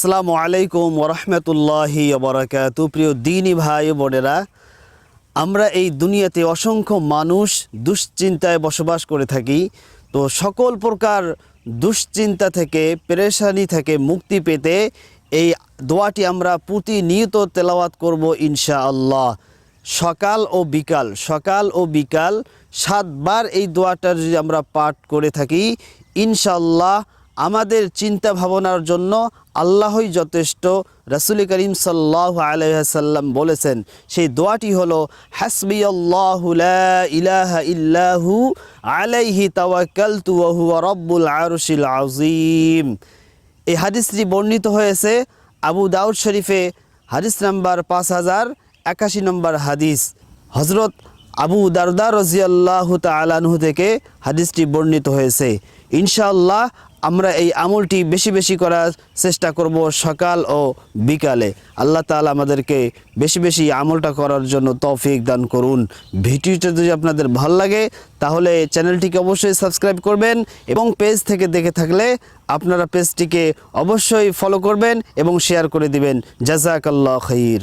আসসালামু আলাইকুম ওরহমতুল্লাহি বরাকাত প্রিয় দিনী ভাই বোনেরা, আমরা এই দুনিয়াতে অসংখ্য মানুষ দুশ্চিন্তায় বসবাস করে থাকি। তো সকল প্রকার দুশ্চিন্তা থেকে, পেরেশানি থেকে মুক্তি পেতে এই দোয়াটি আমরা প্রতিনিয়ত তেলাওয়াত করব ইনশা আল্লাহ সকাল ও বিকাল, সকাল ও বিকাল সাতবার এই দোয়াটা যদি আমরা পাঠ করে থাকি, ইনশাআল্লাহ আমাদের চিন্তা ভাবনার জন্য আল্লাহই যথেষ্ট। রাসুল করিম সাল্লাহ আলহাসাল্লাম বলেছেন, সেই দোয়াটি হলো হাসবি ইলাহা ইল্লাহু আলাইহি হুয়া রব্বুল আরশিল আযীম। এই হাদিসটি বর্ণিত হয়েছে আবু দাউদ শরীফে, হাদিস নাম্বার পাঁচ হাজার একাশি নম্বর হাদিস। হজরত আবু দারদা রজিয়াল্লাহ তালানহু থেকে হাদিসটি বর্ণিত হয়েছে। ইনশাআল্লাহ আমরা এই আমলটি বেশি বেশি করার চেষ্টা করব সকাল ও বিকালে। আল্লাহ তাআলা আমাদেরকে বেশি বেশি আমলটা করার জন্য তৌফিক দান করুন। ভিডিওটা যদি আপনাদের ভালো লাগে, তাহলে চ্যানেলটিকে অবশ্যই সাবস্ক্রাইব করবেন এবং পেজ থেকে দেখে থাকলে আপনারা পেজটিকে অবশ্যই ফলো করবেন এবং শেয়ার করে দিবেন। জাজাকাল্লাহ খৈর